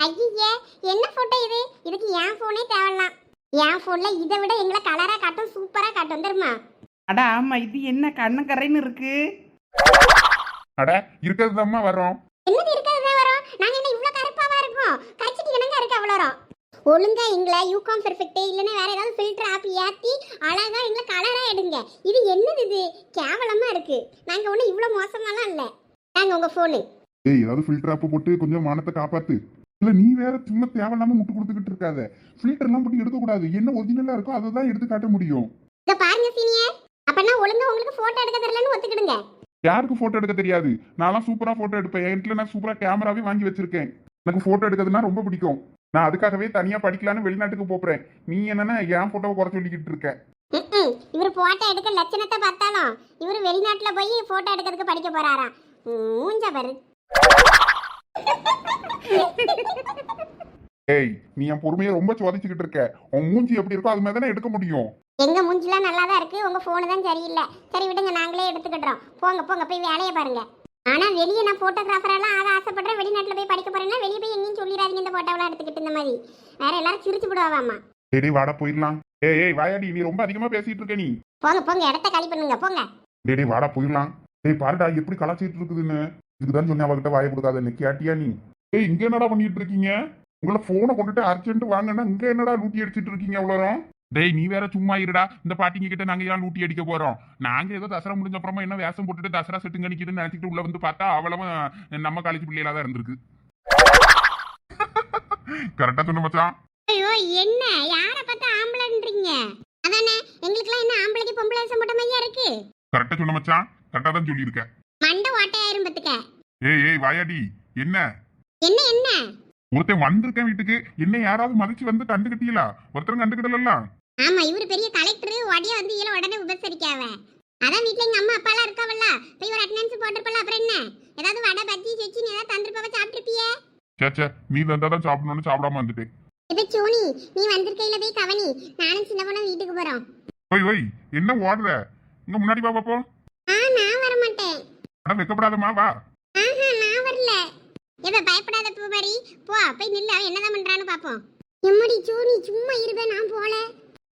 ஐயே என்ன போட்டோ இது? இதுக்கு என் போனே தேவலாம் என் போன்ல இதை விட எங்களை கலரா காட்டும் சூப்பரா காட்டும் தெரியுமா? அட ஆமா இது என்ன கண்ணு கரைன்னு இருக்கு. அட இருக்கிறது வரோம் என்னது இருக்கிறது வரும் நாங்க என்ன இவ்ளோ கருப்பாவா இருக்கோம்? கச்சிட்டு என்னங்க இருக்கு அவ்வளோ ஒழுங்கா எங்களை யூகாம் பெர்ஃபெக்ட் இல்லைன்னா வேற ஏதாவது ஃபில்டர் ஆப் ஏத்தி அழகா எங்களை கலரா எடுங்க. இது என்னது இது? கேவலமா இருக்கு. நாங்க ஒண்ணு இவ்ளோ மோசமாலாம் இல்ல. நாங்க உங்க போனு ஏய் ஏதாவது ஃபில்டர் ஆப் போட்டு கொஞ்சம் மானத்தை காப்பாத்து. இல்ல நீ வேற சும்மா தேவையில்லாம முட்டு கொடுத்துக்கிட்டு இருக்காத. ஃபில்டர் எல்லாம் போட்டு எடுக்க கூடாது என்ன ஒரிஜினலா இருக்கோ அதை தான் எடுத்து காட்ட முடியும். இத பாருங்க சீனியர். அப்பனா ஒழுங்கா உங்களுக்கு போட்டோ எடுக்க தெரியலன்னு ஒத்துக்கிடுங்க. யாருக்கு போட்டோ எடுக்க தெரியாது? நான்லாம் சூப்பரா போட்டோ எடுப்பேன். என் வீட்டுல நான் சூப்பரா கேமராவே வாங்கி வச்சிருக்கேன். எனக்கு போட்டோ எடுக்கிறதுனா ரொம்ப பிடிக்கும். நான் அதுக்காகவே தனியா படிக்கலான்னு வெளிநாட்டுக்கு போறேன் நீ என்னன்னா என் போட்டோவை குறை சொல்லிக்கிட்டு இருக்க. இவர் போட்டோ எடுக்க லட்சணத்தை பார்த்தாலும் இவர் வெளிநாட்டுல போய் போட்டோ எடுக்கிறதுக்கு படிக்க போறாராம் மூஞ்ச பாரு. ஏய் நீ என் பொறுமையை ரொம்ப சோதிச்சுக்கிட்டு இருக்க. உன் மூஞ்சி எப்படி இருக்கோ அது மாதிரி தானே எடுக்க முடியும். எங்க மூஞ்சிலாம் நல்லா தான் இருக்கு. உங்க போனு தான் சரியில்லை. சரி விடுங்க நாங்களே எடுத்துக்கிட்டோம் போங்க போங்க போய் வேலையை பாருங்க. ஆனா வெளியே நான் போட்டோகிராஃபரெல்லாம் ஆக ஆசைப்படுறேன். வெளிநாட்டுல போய் படிக்க போறேன்னா வெளியே போய் எங்கேயும் சொல்லிடாதீங்க இந்த போட்டோவெல்லாம் எடுத்துக்கிட்டு இந்த மாதிரி. வேற எல்லாரும் சிரிச்சு விடுவாமா சரி வாடா போயிடலாம். ஏய் ஏய் வாயாடி நீ ரொம்ப அதிகமா பேசிட்டு இருக்க நீ. போங்க போங்க இடத்த காலி பண்ணுங்க போங்க. டேய் வாடா போயிடலாம். டேய் பாருடா எப்படி கலாச்சிட்டு இருக்குதுன்னு. இதுக்குதான் சொன்னேன் அவகிட்ட வாய கொடுக்காத கேட்டியா நீ? ஏய் இங்க என்னடா பண்ணிட்டு இருக்கீங்க உங்களை போனை கொண்டுட்டு அர்ஜென்ட் வாங்கன்னா இங்க என்னடா லூட்டி அடிச்சிட்டு இருக்கீங்க அவ்வளோ டேய் நீ வேற சும்மா இருடா. இந்த பாட்டிங்க கிட்ட நாங்க ஏன் லூட்டி அடிக்க போறோம்? நாங்க ஏதோ தசரா முடிஞ்ச அப்புறமா என்ன வேஷம் போட்டுட்டு தசரா செட்டுங்க நிக்குதுன்னு நினைச்சிட்டு உள்ள வந்து பார்த்தா அவ்வளவு நம்ம காலேஜ் பிள்ளைகளா தான் இருந்திருக்கு. கரெக்டா சொன்ன மச்சான். ஐயோ என்ன? யார பார்த்தா ஆம்பளைன்றீங்க? அதானே? எங்களுக்குலாம் என்ன ஆம்பளைக்கு பொம்பளை வேஷம் போட்ட மாதிரியா இருக்கு? கரெக்டா சொன்ன மச்சான். கரெக்டா தான் சொல்லியிருக்கேன் மண்டை ஓட்டையாயிரும் பத்துக்க ஏய் ஏய் வாயாடி. என்ன? என்ன என்ன? ஒருத்தன் வந்திருக்கேன் வீட்டுக்கு. என்ன யாராவது மதிச்சு வந்து கண்டுக்கிட்டீங்களா ஒருத்தரும் கண்டுக்கிடல ஆமா இவரு பெரிய கலெக்டர் உடைய வந்து இயல உடனே உபசரிக்காவ. அதான் வீட்ல எங்க அம்மா அப்பா எல்லாம் இருக்காவல்ல? போய் ஒரு அட்டெண்டன்ஸ் போட்டிருப்பல அப்புறம் என்ன? ஏதாவது வடை பஜ்ஜி செச்சி நீ ஏதாவது தந்திருப்பாவ சாப்பிட்டுருப்பியே? சேச்சே நீ தந்தா தான் சாப்பிடணும்னு சாப்பிடாம வந்துட்டேன். இது சோனி நீ வந்திருக்கையில போய் கவனி. நானும் சின்ன பொண்ணு வீட்டுக்கு போறோம். ஓய் ஓய் என்ன ஓடுற? இங்க முன்னாடி வா பாப்போம் ஆ நான் வர மாட்டேன் அட வைக்கப்படாதம்மா வா. இவ பயப்படாத பூ மாதிரி போ போய் நில்லு அவன் என்னதான் பண்றான்னு பாப்போம். எம்மடி சோனி சும்மா இருபே நான் போல.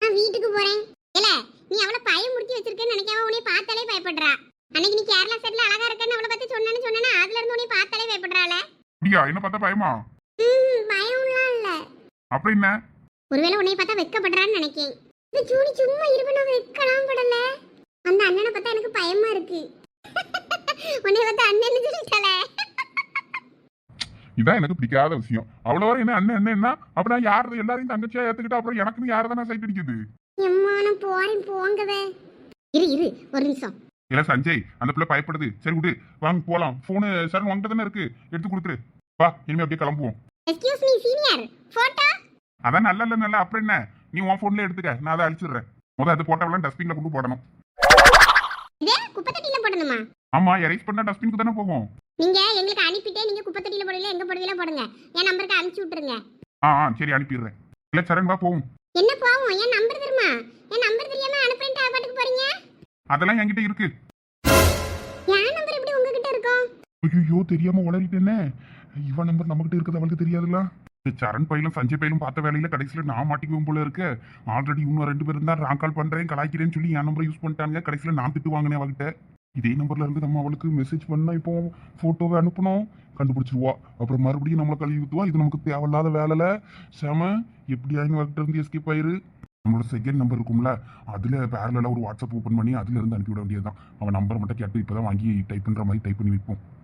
நான் வீட்டுக்கு போறேன். இல்ல நீ அவளை பயமுறுத்தி வச்சிருக்கேன்னு நினைக்காம உன்னை பார்த்தாலே பயப்படுறா. அன்னைக்கு நீ கேரளா சைடுல அழகா இருக்கன்னு அவளை பத்தி சொன்னேன்னு சொன்னேன்னா அதுல இருந்து உன்னை பார்த்தாலே பயப்படுறாள அப்படியா? என்ன பார்த்தா பயமா? ம் பயம்லாம் இல்ல. அப்புறம் என்ன? ஒருவேளை உன்னை பார்த்தா வெக்கப்படுறான்னு நினைக்கேன். இது சூனி சும்மா இருப்ப நான் வெக்கலாம் படல. அந்த அண்ணனை பார்த்தா எனக்கு பயமா இருக்கு. உன்னை பார்த்தா அண்ணன் சொல்லிட்டாளே இதான் எனக்கு பிடிக்காத விஷயம். அவ்வளோ என்ன அண்ணன் என்ன என்ன அப்படின்னா யார்? எல்லாரையும் தங்கச்சியா ஏத்துக்கிட்டு அப்புறம் எனக்குன்னு யாரை தானே சைட் அடிக்குது? போறேன் போங்கவே. இரு இரு ஒரு நிமிஷம். இல்ல சஞ்சய் அந்த பிள்ளை பயப்படுது. சரி விடு. வாங்க போலாம். போனு சார் உங்ககிட்ட தானே இருக்கு. எடுத்து கொடுத்துரு. வா இனிமே அப்படியே கிளம்புவோம். எக்ஸ்கியூஸ் மீ சீனியர் போட்டோ அதான் நல்ல இல்ல நல்ல. அப்புறம் என்ன? நீ உன் போன்ல எடுத்துக்க. நான் அதை அழிச்சிடுறேன். முதல் அது போட்டோவெல்லாம் டஸ்ட்பின்ல கொண்டு போடணும். இதே குப்பை தொட்டியில போடணுமா? ஆமா எரைஸ் பண்ணா டஸ்ட்பினுக்கு தானே போகும். நீங்க எங்களுக்கு அனுப்பிட்டே நீங்க குப்பை தொட்டியில போடல எங்க போடுவீல போடுங்க. என் நம்பருக்கு அனுப்பிச்சு விட்டுருங்க. ஆ ஆ சரி அனுப்பிடுறேன். இல்ல சரண் வா போவோம். என்ன போவோம்? என் நம்பர் தெரியுமா? என் நம்பர் தெரியாம அனுப்புறேன்ட்டு பாட்டுக்கு போறீங்க? அதெல்லாம் என்கிட்ட இருக்கு. என் நம்பர் எப்படி உங்ககிட்ட இருக்கும்? ஐயோ தெரியாம உளறிட்டேனே. இவன் நம்பர் நம்மகிட்ட இருக்குது அவளுக்கு தெரியாதுல்ல? சரண் பையலும் சஞ்சய் பையலும் பார்த்த வேலையில கடைசியில நான் மாட்டிக்குவோம் போல இருக்கு. ஆல்ரெடி இன்னும் ரெண்டு பேரும் தான் ராங் கால் பண்றேன் கலாய்க்கிறேன்னு சொல்லி என் நம்பரை யூஸ் பண்ணிட்டாங்க கடைசியில நான் திட்டு வாங்கினேன் அவகிட்ட. இதே நம்பர்ல இருந்து நம்ம அவளுக்கு மெசேஜ் பண்ணா இப்போ போட்டோவை அனுப்பணும் கண்டுபிடிச்சிருவா. அப்புறம் மறுபடியும் நம்மளை கழுவி ஊத்துவா. இது நமக்கு தேவையில்லாத வேலைல. செம எப்படியாயின்னு ஒர்க்கிட்ட இருந்து எஸ்கேப் ஆயிரு? நம்மளோட செகண்ட் நம்பர் இருக்கும்ல. அதுல பேரல ஒரு வாட்ஸ்அப் ஓப்பன் பண்ணி அதுல இருந்து அனுப்பி விட வேண்டியதுதான். அவன் நம்பர் மட்டும் கேட்டு இப்பதான் வாங்கி டைப் பண்ற மாதிரி டைப் பண்ணி வைப்போம்.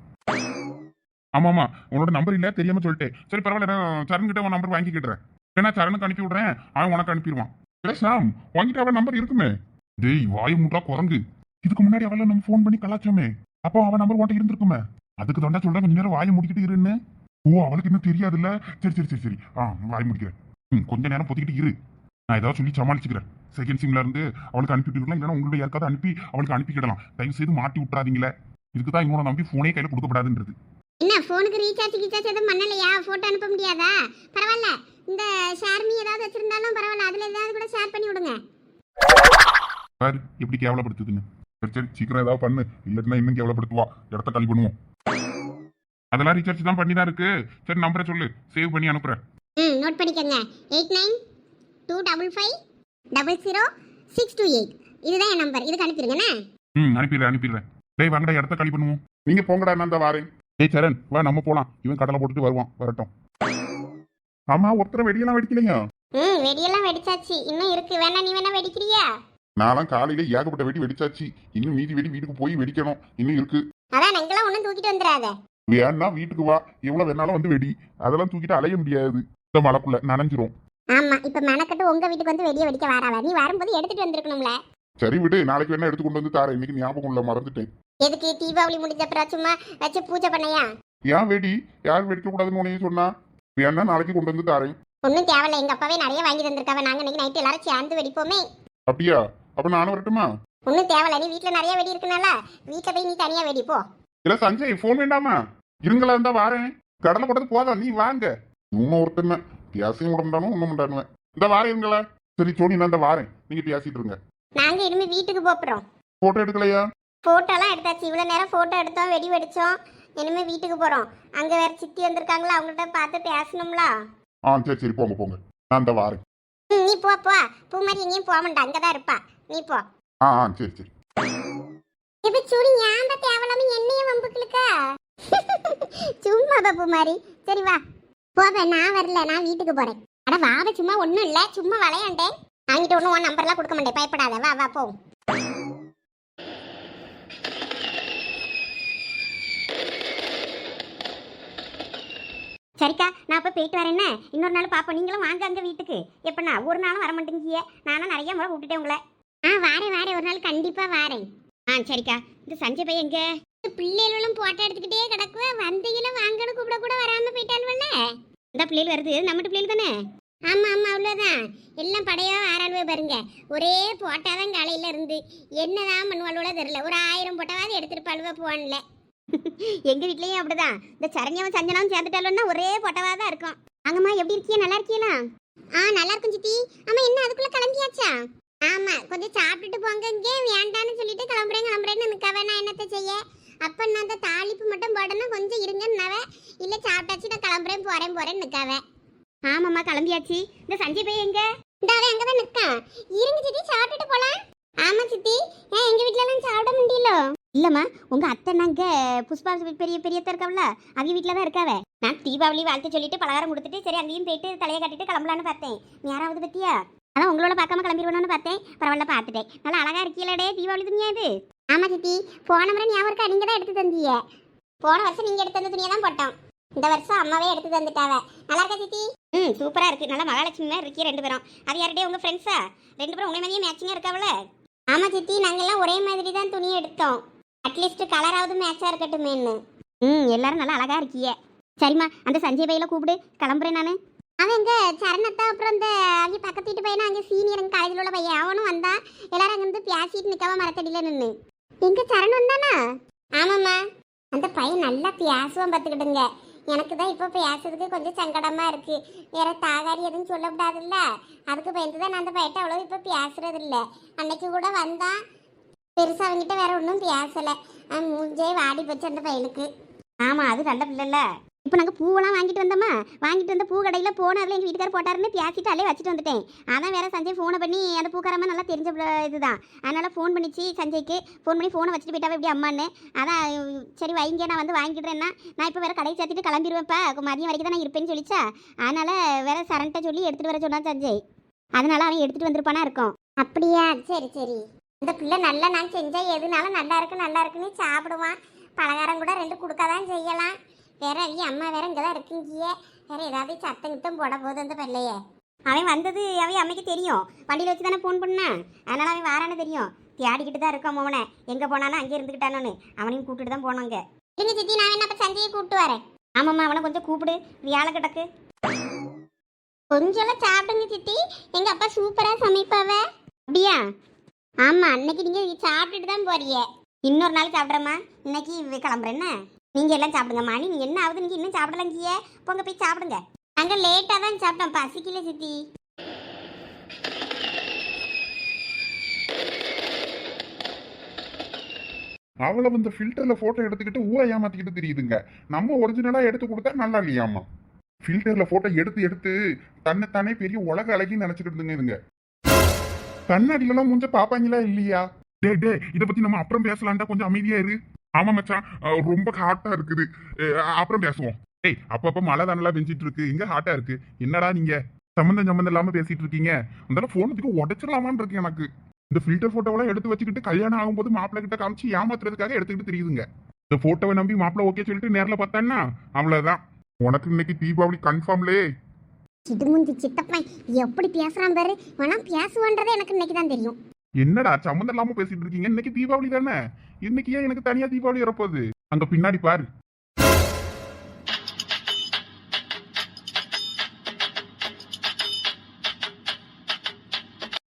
ஆமா ஆமா. உன்னோட நம்பர் இல்ல தெரியாம சொல்லிட்டேன். சரி பரவாயில்ல நான் சரண் கிட்ட உன் நம்பர் வாங்கிக்கிட்டுறேன் ஏன்னா சரணுக்கு அனுப்பி விடுறேன். அவன் உனக்கு அனுப்பிடுவான். சாம் வாங்கிட்டு அவன் நம்பர் இருக்குமே. டேய் வாய் மூட்டா குரங்கு. இதுக்கு முன்னாடி அவளை நம்ம ஃபோன் பண்ணி கலாச்சோமே அப்போ அவன் நம்பர் உன்ட்ட இருந்திருக்குமே. அதுக்கு தாண்டா சொல்றேன் கொஞ்ச நேரம் வாயை முடிக்கிட்டு இருன்னு. ஓ அவளுக்கு இன்னும் தெரியாதுல்ல? சரி சரி சரி சரி. ஆ வாய் முடிக்கிறேன். ம் கொஞ்ச நேரம் பொத்திக்கிட்டு இரு. நான் ஏதாவது சொல்லி சமாளிச்சுக்கிறேன். செகண்ட் சிம்ல இருந்து அவளுக்கு அனுப்பி விட்டுருக்கலாம் இல்லைன்னா உங்களுடைய யாருக்காவது அனுப்பி அவளுக்கு அனுப்பிக்கிடலாம் தயவு செய்து மாட்டி விட்டுறாதீங்களே. இதுக்கு தான் இவனோட நம்பி ஃபோனே கையில கொடுக்கப்படாதுன்றது. என்ன ஃபோனுக்கு ரீசார்ஜ் கீசார்ஜ் எதுவும் பண்ணலையா? போட்டோ அனுப்ப முடியாதா? பரவாயில்ல. இந்த ஷேர்மி ஏதாவது வச்சிருந்தாலும் பரவாயில்ல. அதுல ஏதாவது கூட ஷேர் பண்ணி விடுங்க. பாரு எப்படி கேவலப்படுத்துதுன்னு. சரி சரி சீக்கிரம் ஏதாவது பண்ணு. இல்லைன்னா இன்னும் கேவலப்படுத்துவா. இடத்த காலி பண்ணுவோம். அதெல்லாம் ரீசார்ஜ் தான் பண்ணி தான் இருக்கு. சரி நம்பரை சொல்லு. சேவ் பண்ணி அனுப்புறேன். ம் நோட் பண்ணிக்கோங்க. Eight nine two double five double zero six two eight இதுதான் என் நம்பர் இதுக்கு அனுப்பிடுங்கண்ணே ம் அனுப்பிடுறேன் அனுப்பிடுறேன். டேய் வாங்கடா இடத்த காலி பண்ணுவோம். நீங்க போங்கடா நான் தான் வாரேன். டேய் சரண் வா நம்ம போலாம். இவன் கடலை போட்டுட்டு வருவான். வரட்டும். ஆமா ஒருத்தர வெடியெல்லாம் வெடிக்கலைங்க ம் வெடியெல்லாம் வெடிச்சாச்சு. இன்னும் இருக்கு. வேணா நீ வேணா வெடிக்கிறியா? நான்லாம் காலையில ஏகப்பட்ட வெடி வெடிச்சாச்சு. இன்னும் மீதி வெடி வீட்டுக்கு போய் வெடிக்கணும். இன்னும் இருக்கு. அதான் எங்கெல்லாம் ஒன்றும் தூக்கிட்டு வந்துடாத. வேணா வீட்டுக்கு வா. எவ்வளவு வேணாலும் வந்து வெடி. அதெல்லாம் தூக்கிட்டு அலைய முடியாது. இந்த மழைக்குள்ள நனைஞ்சிரும். ஆமா இப்ப மெனக்கட்டு உங்க வீட்டுக்கு வந்து வெடிய வெடிக்க வராவ நீ வரும்போது எடுத்துட்டு வந்திருக்கணும்ல. சரி விடு. நாளைக்கு வேணா எடுத்து கொண்டு வந்து தாரேன். இன்னைக்கு ஞாபகம் இல்ல மறந்துட்டேன். எதுக்கு தீபாவளி முடிஞ்ச அப்புறம் சும்மா வச்சு பூஜை பண்ணையா? ஏன் வெடி? யார் வெடிக்க கூடாதுன்னு உனையே சொன்னா? வேணா நாளைக்கு கொண்டு வந்து தாரேன். ஒன்றும் தேவையில்ல. எங்க அப்பாவே நிறைய வாங்கி தந்திருக்காவ. நாங்க இன்னைக்கு நைட்டு எல்லாரும் சேர்ந்து வெடிப்போமே. அப்படியா? அப்ப நானும் வரட்டுமா? ஒன்றும் தேவையில்ல. நீ வீட்ல நிறைய வெடி இருக்குனால வீட்ல போய் நீ தனியா வெடிப்போ இல்ல சஞ்சய் போன் வேண்டாமா? இருங்களா இருந்தா வாரேன். கடலை போட்டது போதும் நீ வாங்க. இன்னும் ஒருத்தன் பியாசையும் விட ஒண்ணும் முடியாடுவேன் இந்த வாரேன் இருங்களா? சரி சோனி நான் இந்த வாரேன். நீங்க பேசிட்டு இருங்க. நாங்க இனிமே வீட்டுக்கு போப்புறோம். போட்டோ எடுக்கலையா? போட்டோலாம் எடுத்தாச்சு. இவ்வளோ நேரம் ஃபோட்டோ எடுத்தோம் வெடி வெடிச்சோம். இனிமே வீட்டுக்கு போறோம். அங்க வேற சித்தி வந்திருக்காங்களா? அவங்கள்ட்ட பார்த்து பேசணும்ல? ஆ சரி சரி போங்க போங்க. நான் இந்த வாரேன். ம், நீ போ போ. பூ மாதிரி எங்கேயும் போக மாட்டா. அங்கதான் இருப்பா. நீ போ. ஆ ஆ சரி சரி. இப்ப சுடி ஞாபகம் தேவலாம என்னையும் வம்புக்களுக்கா சும்மா பாப்பு மாதிரி சரி வா. போவே நான் வரல. நான் வீட்டுக்கு போறேன். அட வாவ சும்மா ஒண்ணும் இல்ல. சும்மா விளையாண்டேன். வாங்கிட்டு ஒன்றும் உன் நம்பர்லாம் கொடுக்க மாட்டேன். பயப்படாத. வா வா போ. சரிக்கா நான் அப்போ போயிட்டு வரேன்னே இன்னொரு நாள் பாப்போம். நீங்களும் வாங்க அங்கே வீட்டுக்கு. எப்படின்னா ஒரு நாளும் வர மாட்டேங்கிய. நானும் நிறைய முறை கூப்பிட்டுட்டேன் உங்களை. ஆ வாரேன் வாரேன். ஒரு நாள் கண்டிப்பாக வாரேன். ஆ சரிக்கா. இந்த சஞ்சய் பையன் எங்க? பிள்ளைகளும் போட்டோ எடுத்துக்கிட்டே கிடக்குவ. வந்தையில வாங்கன்னு கூப்பிட கூட வராம போயிட்டானுவல்ல இந்த பிள்ளைகள் வருது. நம்மட்டு பிள்ளைகள் தானே? ஆமாம் ஆமாம் அவ்வளோதான் எல்லாம் படையோ ஆறாளுவே பாருங்க. ஒரே போட்டாதான் காலையில் இருந்து. என்னதான் பண்ணுவாளோட தெரில ஒரு ஆயிரம் போட்டாவது எடுத்துருப்பாளுவ போன்ல எங்க வீட்லயும் அப்படிதான். இந்த சரண்யாவும் சஞ்சனாவும் சேர்ந்துட்டாலும்னா ஒரே போட்டவாக தான் இருக்கும். அங்கம்மா எப்படி இருக்கியா? நல்லா இருக்கியலா ஆ நல்லா இருக்கும் சித்தி. ஆமா என்ன அதுக்குள்ள கிளம்பியாச்சா? ஆமா கொஞ்சம் சாப்பிட்டுட்டு போங்க இங்கே. வேண்டான்னு சொல்லிட்டு கிளம்புறேன் கிளம்புறேன்னு நிற்காவே நான் என்னத்தை செய்ய? அப்ப நான் அந்த தாளிப்பு மட்டும் போடணும். கொஞ்சம் இருங்கன்னாவே இல்லை சாப்பிட்டாச்சு நான் கிளம்புறேன் போறேன் போறேன்னு நிற்காவே ஆமாம்மா கிளம்பியாச்சு. இந்த சஞ்சய் பையன் எங்க? இந்தாவே அங்கதான் நிற்கான் இருங்க சித்தி சாப்பிட்டுட்டு போலாம். ஆமா சித்தி. ஏன் எங்க வீட்ல எல்லாம் சாப்பிட முடியல? இல்லைம்மா உங்க அத்தை நாங்கள் புஷ்பா பெரிய பெரியத்த இருக்காவல அவங்க வீட்டில் தான் இருக்காவ. நான் தீபாவளி வாழ்த்து சொல்லிட்டு பலகாரம் கொடுத்துட்டு சரி அங்கேயும் போயிட்டு தலையை கட்டிட்டு கிளம்பலான்னு பார்த்தேன். யாராவது பத்தியா? அதான் உங்களோட பார்க்காம கிளம்பிடுவேணும்னு பார்த்தேன். பரவாயில்ல பார்த்துட்டேன். நல்லா அழகா இருக்கீங்களே தீபாவளி துணியா இது? ஆமா சித்தி. போன முறை ஞாபகம் இருக்கா? நீங்க தான் எடுத்து தந்தீங்க. போன வருஷம் நீங்க எடுத்து தந்த துணியை தான் போட்டோம். இந்த வருஷம் அம்மாவே எடுத்து தந்துட்டாவ. நல்லா இருக்கா சித்தி? ம் சூப்பரா இருக்கு. நல்லா மகாலட்சுமி மாதிரி இருக்கீங்க ரெண்டு பேரும். அது யார்கிட்டயே உங்க ஃப்ரெண்ட்ஸா ரெண்டு பேரும் உங்களை மாதிரியே மேட்சிங்கா இருக்காவல? ஆமா சித்தி நாங்கெல்லாம் ஒரே மாதிரி தான் துணி எடுத்தோம். அட்லீஸ்ட் கலராவது மேட்சா இருக்கட்டுமேன்னு. ம் எல்லாரும் நல்லா அழகா இருக்கிய சரிம்மா அந்த சஞ்சய் பையில கூப்பிடு. கிளம்புறேன் நான். அவங்க சரணத்தை அப்புறம் இந்த அவங்க பக்கத்து வீட்டு பையனா அங்கே சீனியர் காலேஜில் உள்ள பையன். அவனும் வந்தான் எல்லாரும் அங்கே வந்து பேசிட்டு நிற்காம மரத்தடியில் நின்று எங்க சரணம் தானா ஆமாம்மா. அந்த பையன் நல்லா பேசுவான் பார்த்துக்கிட்டுங்க எனக்கு தான் இப்போ பேசுறதுக்கு கொஞ்சம் சங்கடமாக இருக்குது வேற தாகாரி எதுவும் சொல்லக்கூடாதுல்ல அதுக்கு பயந்து தான் நான் அந்த பையட்ட அவ்வளோ இப்போ பேசுறது இல்லை அன்னைக்கு கூட வந்தான் பெருசாக அவங்ககிட்ட வேற ஒன்றும் பேசலை. மூஞ்சே வாடி போச்சு அந்த பையனுக்கு. ஆமாம் அது நல்ல பிள்ளைல இப்போ நாங்கள் பூவெல்லாம் வாங்கிட்டு வந்தோமா? வாங்கிட்டு வந்த பூ கடையில் போனதில் எங்கள் வீட்டுக்கார் போட்டாருன்னு பேசிட்டு அலே வச்சுட்டு வந்துட்டேன். அதான் வேற சஞ்சய் ஃபோனை பண்ணி அந்த பூக்காரமாக நல்லா தெரிஞ்ச இதுதான். அதனால் ஃபோன் பண்ணிச்சு சஞ்சய்க்கு. ஃபோன் பண்ணி ஃபோனை வச்சுட்டு போயிட்டாவே இப்படி அம்மான்னு. அதான் சரி வைங்க நான் வந்து வாங்கிடுறேன்னா. நான் இப்போ வேற கடையை சேர்த்துட்டு கிளம்பிடுவேன்ப்பா மதியம் வரைக்கும் தான் நான் இருப்பேன்னு சொல்லிச்சா. அதனால் வேற சரண்ட்ட சொல்லி எடுத்துகிட்டு வர சொன்னான் சஞ்சய். அதனால் அவன் எடுத்துகிட்டு வந்திருப்பானா இருக்கும். அப்படியா? சரி சரி. இந்த பிள்ளை நல்லா நான் செஞ்சால் எதுனாலும் நல்லா இருக்கு நல்லா இருக்குன்னு சாப்பிடுவான். பலகாரம் கூட ரெண்டு கொடுக்க செய்யலாம். வேற அவங்க அம்மா வேற இங்கே தான் இருக்குங்கிய. வேற ஏதாவது சத்தம் கிட்டம் போட போகுது அந்த பிள்ளைய அவன் வந்தது அவன் அம்மைக்கு தெரியும். வண்டியில் வச்சு தானே ஃபோன் பண்ணான் அதனால அவன் வாரான்னு தெரியும். தேடிக்கிட்டு தான் இருக்கான் மோவனை. எங்கே போனாலும் அங்கே இருந்துக்கிட்டானு அவனையும் கூப்பிட்டு தான் போனாங்க இல்லைங்க சித்தி நான் என்ன அப்போ சஞ்சயை கூப்பிட்டு வரேன். ஆமாம்மா அவனை கொஞ்சம் கூப்பிடு. வியாழ கிடக்கு. கொஞ்சம் சாப்பிடுங்க சித்தி. எங்க அப்பா சூப்பரா சமைப்பாவ. அப்படியா? ஆமா அன்னைக்கு நீங்க சாப்பிட்டுட்டு தான் போறிய இன்னொரு நாள் சாப்பிட்றேம்மா. இன்னைக்கு வி- நீங்கள் நீங்க எல்லாம் சாப்பிடுங்க. மணி நீங்கள் என்ன ஆகுது? நீங்கள் இன்னும் சாப்பிடலங்கிய போங்க போய் சாப்பிடுங்க. நாங்கள் லேட்டாக தான் சாப்பிட்டோம். பசிக்கல சித்தி. அவளை வந்து ஃபில்டரில் ஃபோட்டோ எடுத்துக்கிட்டு ஊரை ஏமாத்திக்கிட்டு தெரியுதுங்க. நம்ம ஒரிஜினலாக எடுத்து கொடுத்தா நல்லா இல்லையாமா ஃபில்டரில் ஃபோட்டோ எடுத்து எடுத்து தன்னைத்தானே பெரிய உலக அழகின்னு நினைச்சுக்கிட்டுங்க இதுங்க. கண்ணாடியிலலாம் முஞ்ச பார்ப்பாங்களா இல்லையா? டே டே இதை பற்றி நம்ம அப்புறம் பேசலான்டா கொஞ்சம் அமைதியாக இரு. ஆமா மச்சான். ரொம்ப ஹாட்டா இருக்குது. அப்புறம் பேசுவோம். டேய் அப்பப்ப மழை தானலா பெஞ்சிட்டு இருக்கு. எங்க ஹாட்டா இருக்கு? என்னடா நீங்க? சம்மந்தம் சம்மந்தம் இல்லாம பேசிட்டு இருக்கீங்க. அந்த போனதுக்கு உடைச்சிடலாமான்னு இருக்கு எனக்கு. இந்த ஃபில்டர் போட்டோவெல்லாம் எடுத்து வச்சுக்கிட்டு கல்யாணம் ஆகும்போது மாப்பிள்ள கிட்ட காமிச்சு ஏமாத்துறதுக்காக எடுத்துக்கிட்டு தெரியுதுங்க. இந்த போட்டோவை நம்பி மாப்பிள்ள ஓகே சொல்லிட்டு நேரில் பார்த்தேன்னா அவ்வளவுதான். உனக்கு இன்னைக்கு தீபாவளி கன்ஃபார்ம்லே சிட்டுமுஞ்சி சித்தப்பன் எப்படி பேசுறான் பாரு. வேணா பேசுவான்றது எனக்கு இன்னைக்கு தான் தெரியும். என்னடா சம்மந்தம் இல்லாம பேசிட்டு இருக்கீங்க? இன்னைக்கு தீபாவளி தானே? இன்னைக்கு ஏன் எனக்கு தனியா தீபாவளி வரப்போகுது? அங்க பின்னாடி பாரு.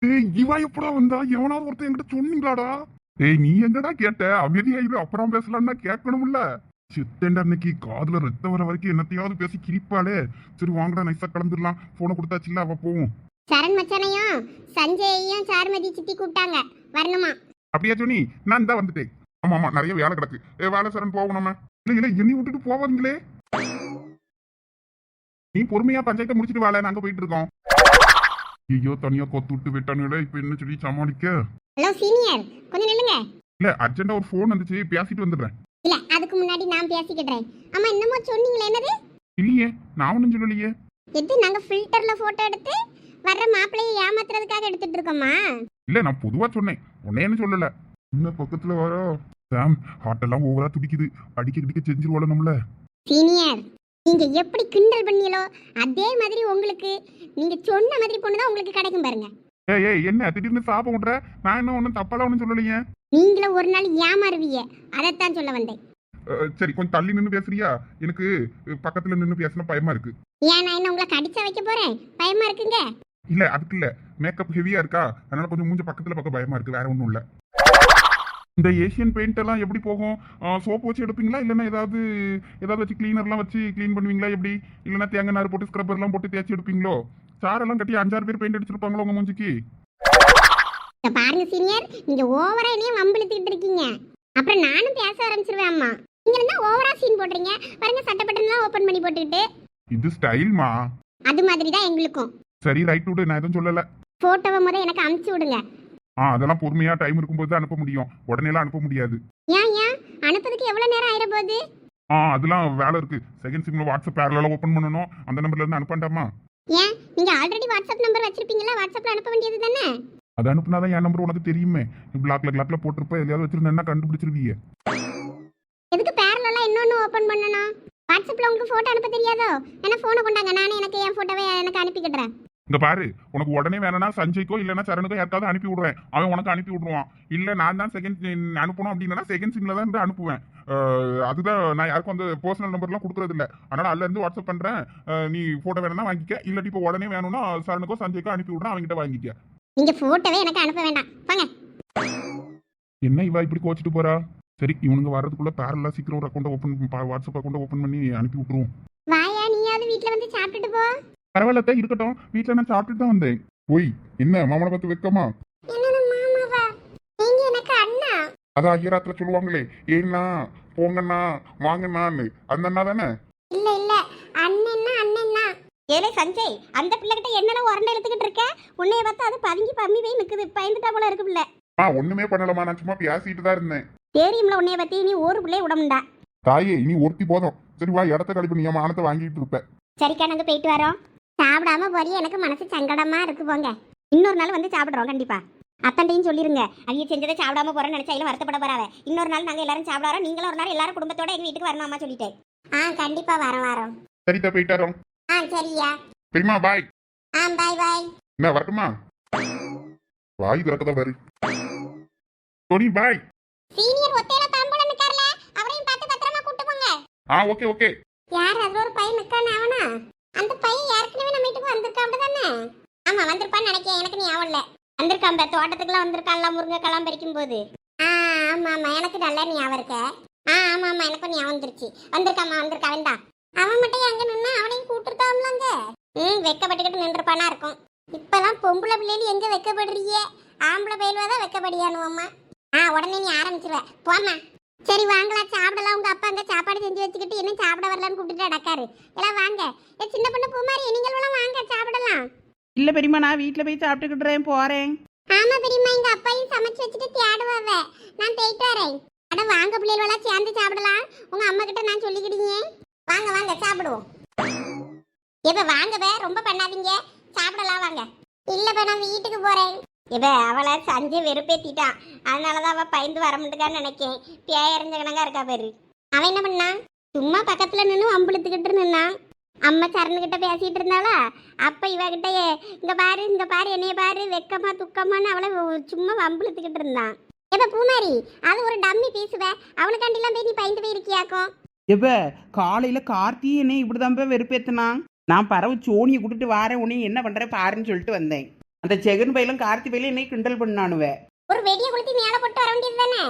ஏய் இவா எப்படா வந்தா? எவனாவது ஒருத்தன் என்கிட்ட சொன்னீங்களாடா? ஏய் நீ எங்கடா கேட்ட? அமைதியா இது அப்புறம் பேசலாம்னா கேட்கணும்ல. சித்தேண்டா அன்னைக்கு காதுல ரத்தம் வர வரைக்கும் என்னத்தையாவது பேசி கிரிப்பாளே சரி வாங்கடா நைஸா கலந்துடலாம் போனை கொடுத்தாச்சுல அவ போவோம் சரண் மச்சானையும் சஞ்சயையும் சாருமதி சித்தி கூப்பிட்டாங்க. வரணுமா? அப்படியா சொன்னி நான் தான் வந்துட்டேன். ஆமா ஆமா நிறைய வேலை கிடக்கு. ஏ வேலை சரண் நம்ம. இல்ல இல்ல என்னை விட்டுட்டு போவாங்களே நீ பொறுமையா பஞ்சாயத்தை முடிச்சிட்டு வேலை நாங்க போயிட்டு இருக்கோம். ஐயோ தனியா கொத்து விட்டு விட்டானுங்களே இப்ப என்ன சொல்லி சமாளிக்க? ஹலோ சீனியர் கொஞ்சம் நில்லுங்க. இல்ல அர்ஜென்டா ஒரு ஃபோன் வந்துச்சு பேசிட்டு வந்துடுறேன். இல்ல அதுக்கு முன்னாடி நான் பேசிக்கிட்டேன் ஆமா என்னமோ சொன்னீங்களே என்னது? இல்லையே நான் ஒன்றும் சொல்லலையே. எது நாங்க ஃபில்டர்ல போட்டோ எடுத்து வர்ற மாப்பிள்ளையை ஏமாத்துறதுக்காக எடுத்துட்டு இருக்கோமா இல்ல நான் பொதுவா சொன்னேன். உன்னேன்னு சொல்லல? இன்னும் பக்கத்துல வர? சாம் ஹார்ட் எல்லாம் ஓவரா துடிக்குது. அடிக்க கிடிக்க செஞ்சிருவாள் நம்மள. சீனியர் நீங்க எப்படி கிண்டல் பண்ணீங்களோ அதே மாதிரி உங்களுக்கு நீங்க சொன்ன மாதிரி பொண்ணு தான் உங்களுக்கு கிடைக்கும் பாருங்க. ஏய் ஏய் என்ன திடீர்னு சாப்ப விட்ற? நான் என்ன ஒன்றும் தப்பாலாம் ஒன்றும் சொல்லலையே. நீங்களும் ஒரு நாள் ஏமாறுவீங்க. அதைத்தான் சொல்ல வந்தேன். சரி கொஞ்சம் தள்ளி நின்று பேசுறியா? எனக்கு பக்கத்துல நின்று பேசின பயமா இருக்கு. ஏன் நான் என்ன உங்களை கடிச்சா வைக்க போறேன்? பயமா இருக்குங்க. இல்ல அதுக்கு இல்ல. மேக்கப் ஹெவியா இருக்கா? அதனால கொஞ்சம் மூஞ்ச பக்கத்துல பக்கம் பயமா இருக்கு. வேற ஒண்ணும் இல்ல. இந்த ஏசியன் பெயிண்ட் எல்லாம் எப்படி போகும்? சோப்பு வச்சு எடுப்பீங்களா? இல்லைன்னா ஏதாவது ஏதாவது வச்சு கிளீனர்லாம் வச்சு க்ளீன் பண்ணுவீங்களா? எப்படி? இல்லைன்னா தேங்காய் நார் போட்டு ஸ்க்ரப்பர் எல்லாம் போட்டு தேய்ச்சி எடுப்பீங்களோ? சாரெல்லாம் கட்டி அஞ்சாறு பேர் பெயிண்ட் அடிச்சிருப்பாங்களோ உங்க மூஞ்சிக்கு? பாருங்க சீனியர் நீங்க ஓவரா என்னையும் வம்பிழுத்துக்கிட்டு இருக்கீங்க. அப்புறம் நானும் பேச ஆரம்பிச்சிருவேன் அம்மா. நீங்க இருந்தா ஓவரா சீன் போடுறீங்க. பாருங்க சட்டை பட்டன்லாம் ஓபன் பண்ணி போட்டுக்கிட்டு. இது ஸ்டைல்மா அது மாதிரி தான் எங்களுக்கும். சரி ரைட் விடு. நான் எதுவும் சொல்லல. போட்டோவை முத எனக்கு அமுச்சு விடுங்க. ஆ அதெல்லாம் பொறுமையா டைம் இருக்கும்போது தான் அனுப்ப முடியும். உடனேலாம் அனுப்ப முடியாது. ஏன் ஏன்? அனுப்புறதுக்கு எவ்வளவு நேரம் ஆயிட போகுது? ஆ அதெல்லாம் வேலை இருக்கு. செகண்ட் சிம்ல வாட்ஸ்அப் பேரலாம் ஓப்பன் பண்ணணும். அந்த நம்பர்ல இருந்து அனுப்பண்டாமா? ஏன்? நீங்க ஆல்ரெடி வாட்ஸ்அப் நம்பர் வச்சிருப்பீங்களா? வாட்ஸ்அப்ல அனுப்ப வேண்டியது தானே? அது அனுப்புனாதான் என் நம்பர் உனக்கு தெரியுமே. பிளாக்ல கிளாக்ல போட்டிருப்ப எதையாவது வச்சிருந்தேன்னா கண்டுபிடிச்சிருவீங்க. எதுக்கு பேரலாம் இன்னொன்னு ஓபன் பண்ணணும்? வாட்ஸ்அப்ல உங்களுக்கு போட்டோ அனுப்ப தெரியாதோ? என்ன போனை கொண்டாங்க? நானே எனக்கு என் போட்டோவை எனக்கு அனுப்பிக்கிடுறேன் இங்க பாரு உனக்கு உடனே வேணும்னா சஞ்சய்க்கோ இல்லைன்னா சரணுக்கோ யாருக்காவது அனுப்பி விடுவேன். அவன் உனக்கு அனுப்பி விடுவான். இல்ல நான் தான் செகண்ட் அனுப்பணும் அப்படின்னா செகண்ட் சிம்ல தான் இருந்து அனுப்புவேன். அதுதான் நான் யாருக்கும் அந்த பர்சனல் நம்பர்லாம் கொடுக்கறது இல்ல. அதனால அதுல இருந்து வாட்ஸ்அப் பண்றேன். நீ போட்டோ வேணும்னா வாங்கிக்க. இல்லாட்டி இப்போ உடனே வேணும்னா சரணுக்கோ சஞ்சய்க்கோ அனுப்பி விடுறேன் அவங்ககிட்ட வாங்கிக்க. நீங்க போட்டோவே எனக்கு அனுப்ப வேண்டாம். வாங்க. என்ன இவா இப்படி கோச்சிட்டு போறா? சரி இவனுங்க வர்றதுக்குள்ள பேரலா சீக்கிரம் ஒரு account open WhatsApp account open பண்ணி அனுப்பி விட்டுருவோம். வாயா நீயாவது வீட்ல வந்து சாப்பிட்டுட்டு போ. பரவாயில்ல அத்தை, இருக்கட்டும். வீட்டுல நான் சாப்பிட்டுட்டு தான் வந்தேன். போய் என்ன மாமனை பார்த்து வைக்கமா அதான் ஐயராத்துல சொல்லுவாங்களே ஏன்னா போங்கண்ணா வாங்கண்ணான்னு. அந்த அண்ணா தானே? இல்ல இல்ல. அண்ணன்னா அண்ணன்னா. ஏலே சஞ்சய் அந்த பிள்ளைகிட்ட என்னென்ன உரண்டை எடுத்துக்கிட்டு இருக்க? உன்னைய பார்த்தா அது பதுங்கி பம்மி போய் நிக்குது. பயந்துட்டா போல இருக்கு பிள்ளை. ஆ ஒண்ணுமே பண்ணலமா நான் சும்மா பேசிட்டு தான் இருந்தேன். தெரியும்ல உன்னைய பத்தி. நீ ஒரு பிள்ளைய விடமுண்டா தாயே இனி ஒருத்தி போதும். சரி வா இடத்த கழிப்பு நீ மானத்தை வாங்கிட்டு இருப்ப. சரிக்கா நாங்க போயிட்டு வரோம். சாப்பிடாம போறிய எனக்கு மனசு சங்கடமா இருக்கு போங்க. இன்னொரு நாள் வந்து சாப்பிடுறோம் கண்டிப்பா. அத்தண்டையும் சொல்லிருங்க. அவிய செஞ்சதை சாப்பிடாம போறேன்னு நினைச்சா இல்ல வருத்தப்பட போறாவ. இன்னொரு நாள் நாங்க எல்லாரும் சாப்பிடுறோம் நீங்களும் ஒரு நாள் எல்லாரும் குடும்பத்தோட எங்க வீட்டுக்கு வரணும் அம்மா சொல்லிட்டேன் ஆ கண்டிப்பா வரோம் வரோம். சரிதா போயிட்டாரோம் ஆ சரியா. பெரியமா பாய் ஆ பாய் பாய் என்ன வரட்டுமா? வாய் திறக்கதான் பாரு. டோனி பாய் சீனியர் ஒத்தையில தாம்பூலம் நிக்கார்ல. அவரையும் பார்த்து பத்திரமா கூட்டு போங்க. ஆ ஓகே ஓகே யார் அதுல ஒரு பையன் நிக்கானே அவனா? அந்த பையன் ஏற்கனவே நம்ம வீட்டுக்கு வந்திருக்கான் தானே? ஆமா வந்திருப்பான்னு நினைக்கிறேன். எனக்கு ஞாபகம் இல்லை வந்திருக்கான் தோட்டத்துக்குலாம் வந்திருக்கான்ல முருங்கைக்கெல்லாம் பறிக்கும் போது. ஆ ஆமா ஆமா. எனக்கு நல்ல ஞாபகம் இருக்க. ஆ ஆமா ஆமா. எனக்கும் ஞாபகம் வந்துருச்சு. வந்திருக்காமா வந்திருக்கா அவன் தான் அவன் மட்டும் எங்க நின்னா அவனையும் கூட்டிருக்காம்லங்க ம் வெக்கப்பட்டுக்கிட்டு நின்றுப்பானா இருக்கும். இப்பெல்லாம் பொம்பளை பிள்ளைகள் எங்க வெக்கப்படுறியே ஆம்பளை பயில்வா தான் வெக்கப்படியானுவம்மா ஆ உடனே நீ ஆரம்பிச்சிருவ. போம்மா. சரி வாங்களா சாப்பிடலாம். உங்க அப்பா அங்க சாப்பாடு செஞ்சு வச்சுக்கிட்டு என்ன சாப்பிட வரலான்னு கூப்பிட்டுட்டு அடக்காரு எல்லாம் வாங்க. ஏ சின்ன பொண்ணு பூமாரி நீங்களும் வாங்க சாப்பிடலாம். இல்லை பெரியம்மா நான் வீட்டில் போய் சாப்பிட்டுக்கிட்டுறேன் போகிறேன் ஆமா பெரியம்மா எங்க அப்பாயும் சமைச்சு வச்சுட்டு தேடுவாவ நான் போயிட்டு வரேன். அட வாங்க பிள்ளைகளெல்லாம் சேர்ந்து சாப்பிடலாம். உங்க அம்மா கிட்ட நான் சொல்லிக்கிட்டீங்க வாங்க வாங்க சாப்பிடுவோம். இப்ப வாங்கவே ரொம்ப பண்ணாதீங்க. சாப்பிடலாம் வாங்க. இல்லப்ப நான் வீட்டுக்கு போறேன். இப்ப அவளை சஞ்சு வெறுப்பேத்திட்டான். அதனாலதான் அவ பயந்து வர மாட்டேக்கான்னு நினைக்கேன். பேய் எறிஞ்ச இருக்கா பேரு. அவன் என்ன பண்ணான் சும்மா பக்கத்துல நின்று அம்புழுத்துக்கிட்டு நின்னான் அம்மா சரணுகிட்ட பேசிட்டு இருந்தாளா? அப்ப இவகிட்ட இங்க பாரு இங்க பாரு என்னைய பாரு வெக்கமா துக்கமான்னு அவளை சும்மா வம்பிழுத்துக்கிட்டு இருந்தான். எப்ப பூமாரி அது ஒரு டம்மி பீசுவ. அவளுக்காண்டிலாம் போய் நீ பயந்து போயிருக்கியாக்கும்? எப்ப? காலையில் கார்த்தி என்னை இப்படி தான் போய் வெறுப்பேத்தினான். நான் பறவை சோனியை கூட்டிட்டு வாரேன் உன்னை என்ன பண்ணுறேன் பாருன்னு சொல்லிட்டு வந்தேன். அந்த செகன் பையிலும் கார்த்தி பையிலும் என்னை கிண்டல் பண்ணானுவே. ஒரு வெடியை கொளுத்தி மேல போட்டு வர வேண்டியது தானே?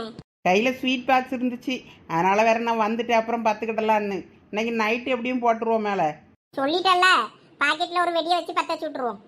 கையில் ஸ்வீட் பாக்ஸ் இருந்துச்சு. அதனால் வேற நான் வந்துட்டு அப்புறம் பார்த்துக்கிடலான்னு இன்னைக்கு நைட்டு எப்படியும் போட்டுருவோம் மேலே. சொல்லிட்டல்ல பாக்கெட்ல ஒரு வெடியை வச்சு பத்த சுட்டுருவோம்